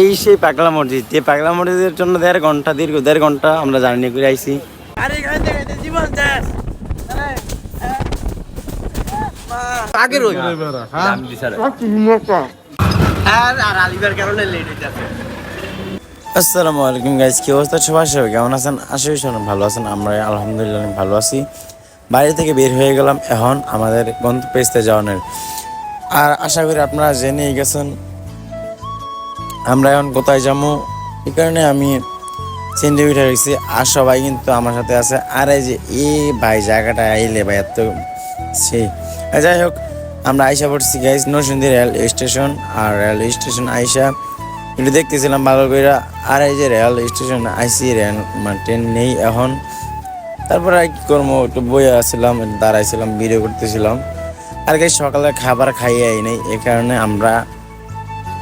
এই সেই পাগলা মসজিদ। যে পাগলা মসজিদের জন্য দেড় ঘণ্টা দীর্ঘ দেড় ঘণ্টা আমরা জার্নি করে আইছি। আরে গাইতে গাইতে জীবন শেষ আগের ওই আর। আর আলিবার কারণে লেট হইতাছে আসসালামু আলাইকুম গাইস কি অবস্থা? সবাই সবাই কেমন আছেন? আশা করি সবাই ভালো আছেন আমরা আলহামদুলিল্লাহ অনেক ভালো আছি। বাইরে থেকে বের হয়ে গেলাম এখন আমাদের গন্তব্যস্থে যাওয়ানোর আর আশা করি আপনারা জেনেই গেছেন আমরা এখন কোথায় যাব এই কারণে আমি চিন্তা উঠে গেছি আর সবাই কিন্তু আমার সাথে আছে। আর এই যে, এ ভাই জায়গাটা আইলে ভাই, এত সেই যাই হোক, আমরা আইসা পড়ছি গাইস নরসিংদী রেল স্টেশন। আর রেল স্টেশন আইসা একটু দেখতেছিলাম ভালো করে আর এই যে রেল স্টেশন, আইসি রেল মানে ট্রেন নেই এখন। তারপরে আর কি করব? একটু বইয়ে আসছিলাম দাঁড়াইছিলাম ভিডিও করতেছিলাম। আর গাইস সকালে খাবার খাইয়ে আই নাই। এই কারণে আমরা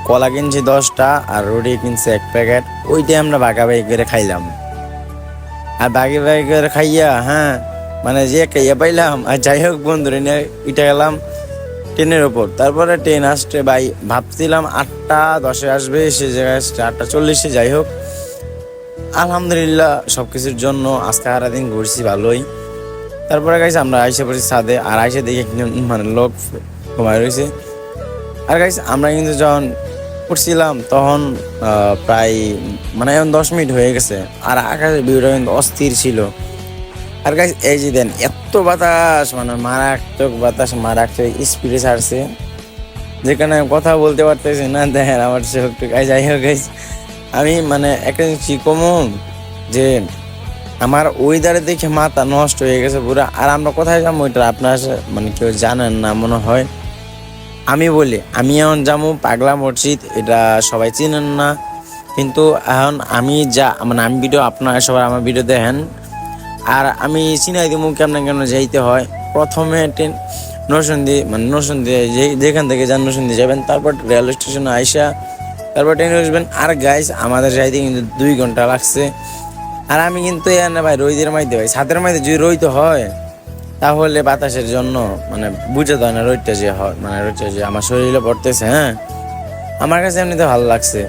কলা কিনছি দশটা আর রুটি কিনছি এক প্যাকেট, ওইটাই আমরা বাগাবাগি করে খাইলাম। আর বাকি বাকি করে খাইয়া হ্যাঁ মানে যে খাইয়া পাইলাম, আর যাই হোক বন্ধু নিয়ে উঠে গেলাম ট্রেনের ওপর তারপরে ট্রেন আসছে ভাই, ভাবছিলাম আটটা দশে আসবে, সে জায়গায় আসছে আটটা চল্লিশে, যাই হোক। আলহামদুলিল্লাহ সব কিছুর জন্য আজকে সারাদিন ঘুরছি ভালোই। তারপরে গাইছে আমরা আইসে পড়ছি ছাদে, আর আইসে দেখে মানে লোক ঘুমায় রয়েছে। আর গাইস আমরা কিন্তু যখন উঠছিলাম তখন প্রায় মানে এখন দশ মিনিট হয়ে গেছে, আর আকাশের ভিউটা কিন্তু অস্থির ছিল। আর গাইস এই যে দেন, এত বাতাস মানে মারাত্মক বাতাস, মারাত্মক স্পিডে ছাড়ছে। যেখানে কথা বলতে পারতেছি না দেখেন আমার চোখ টুক এই যাই হোক গাইস আমি মানে একটা জিনিস কমন যে আমার ওয়েদারে দেখে মাথা নষ্ট হয়ে গেছে পুরো। আর আমরা কোথায় যাব ওইটা আপনার মানে কেউ জানেন না, মনে হয়। আমি বলি, আমি এখন যাব পাগলা মসজিদ, এটা সবাই চিনেন না। কিন্তু এখন আমি যা মানে আমি ভিডিও আপনারা সবাই আমার ভিডিও দেখেন। আর আমি চিনাই দিব কেমন কেমন যাইতে হয়। প্রথমে ট্রেন, নরসিংদী মানে নরসিংদী, যে- যেখান থেকে যান নরসিংদী যাবেন, তারপর রেল স্টেশনে আইসা, তারপর ট্রেনে উঠবেন আর গাইস আমাদের যাইতে কিন্তু দুই ঘণ্টা লাগছে। আর আমি কিন্তু এখানে ভাই রইদের মাইতে ভাই, ছাদের মাইতে যদি রইতে হয় তাহলে বাতাসের জন্য মানে বুঝে দেয় না রোদটা যে হয় মানে রোদটা যে আমার শরীরে পড়তেছে হ্যাঁ? আমার কাছে এমনিতে ভালো লাগছে।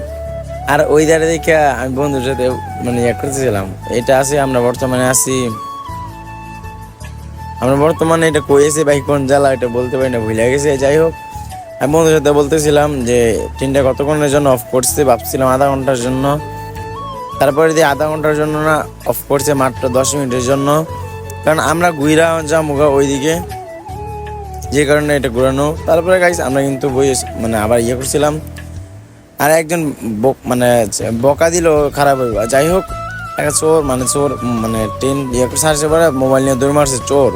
আর ওই ধারে দেখে আমি বন্ধুর সাথে মানে ইয়ে করতেছিলাম, এটা আছে, আমরা বর্তমানে আছি, আমরা বর্তমানে এটা কয়েছি ভাই কোন জ্বালা এটা বলতে পারি না, ভুলে গেছে, যাই হোক। আমি বন্ধুর সাথে বলতেছিলাম যে ট্রেনটা কতক্ষণের জন্য অফ করছে, ভাবছিলাম আধা ঘণ্টার জন্য। তারপরে দিয়ে আধা ঘণ্টার জন্য না অফ করছে মাত্র দশ মিনিটের জন্য। কারণ আমরা ঘুরা যামুগা ওইদিকে, যে কারণে এটা ঘুরানো। তারপরে গাইস আমরা কিন্তু বই মানে আবার ইয়ে করছিলাম। আর একজন মানে বকা দিল খারাপ হইব। যাই হোক, একটা চোর মানে চোর মানে ট্রেন ইয়ে সারছে পরে মোবাইল নিয়ে দৌড় মারছে, চোর।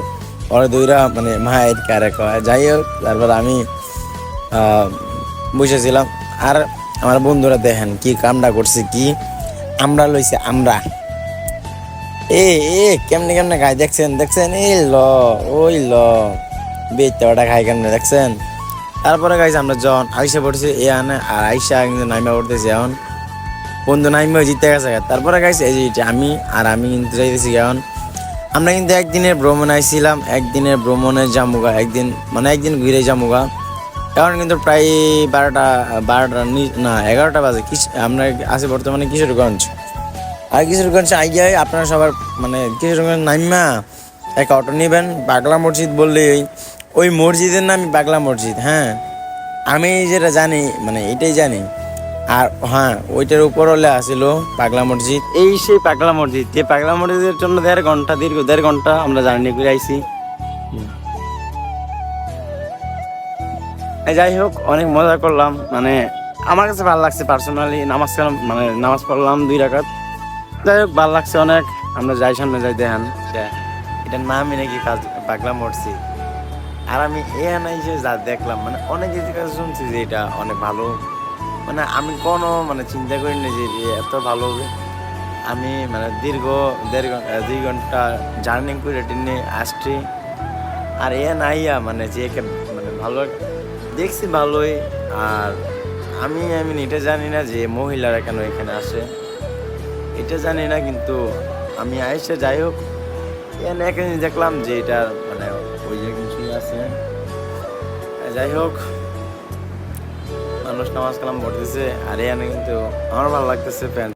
পরে দৌড়া মানে মায়ের কারে কয়, যাই হোক, তারপর আমি বসেছিলাম আর আমার বন্ধুরা দেখেন কি কামটা করছে, কি আমরা লইছে আমরা। এ এ, কেমনে কেমনে খাই? দেখছেন দেখছেন? এই ল, ওই ল। বেচটা খাই কেমনে, দেখছেন? তারপরে গাইছে আমরা যখন আইসা পড়ছি এ আনে, আর আইসা কিন্তু নাইমা পড়তেছি এখন। বন্ধু নাইমা জিতে গেছে তারপরে গাইছে এই যে আমি, আর আমি কিন্তু যাইতেছি এখন। আমরা কিন্তু একদিনের ভ্রমণ আইছিলাম, একদিনের ভ্রমণে জামুগা একদিন মানে একদিন ঘুরে জামুগা এখন কিন্তু প্রায় বারোটা বারোটা না, এগারোটা বাজে। কিস, আমরা আছি বর্তমানে কিশোরগঞ্জ। আর কিশোরগঞ্জ আইয়াই আপনারা সবার মানে কিশোরগঞ্জ নাইমা, এক অটো নেবেন, বাগলা মসজিদ বললেই, ওই মসজিদের নামই বাগলা মসজিদ হ্যাঁ। আমি যেটা জানি মানে এটাই জানি। আর হ্যাঁ ওইটার উপর হলে আসিল পাগলা মসজিদ। এই সেই পাগলা মসজিদ, যে পাগলা মসজিদের জন্য দেড় ঘণ্টা, দীর্ঘ দেড় ঘণ্টা আমরা জার্নি করে আইছি। যাই হোক, অনেক মজা করলাম মানে আমার কাছে ভালো লাগছে পার্সোনালি নামাজ কালাম মানে নামাজ পড়লাম দুই রাকাত। যাই হোক, ভালো লাগছে অনেক। আমরা যাই সামনে যাই, দেখান। এটার নামই নাকি পাগলা মসজিদ আর আমি এ নাই যে যা দেখলাম মানে অনেক কাছে শুনছি যে এটা অনেক ভালো। মানে আমি কোনো মানে চিন্তা করিনি যে এত ভালো হবে। আমি মানে দীর্ঘ, দেড় ঘণ্টা দুই ঘণ্টা জার্নি করে ট্রেনে আসছি। আর এ নাইয়া মানে যে মানে ভালো দেখছি ভালোই। আর আমি আমি এটা জানি না যে মহিলারা কেন এখানে আসে। এটা জানি না, কিন্তু আমি আইসে যাই হোক, এখানে দেখলাম যে এটা মানে ওই যে কিছুই আছে। যাই হোক, মানুষ নামাজ কালাম পড়তেছে, আর এখানে কিন্তু আমার ভালো লাগতেছে, প্যান্ট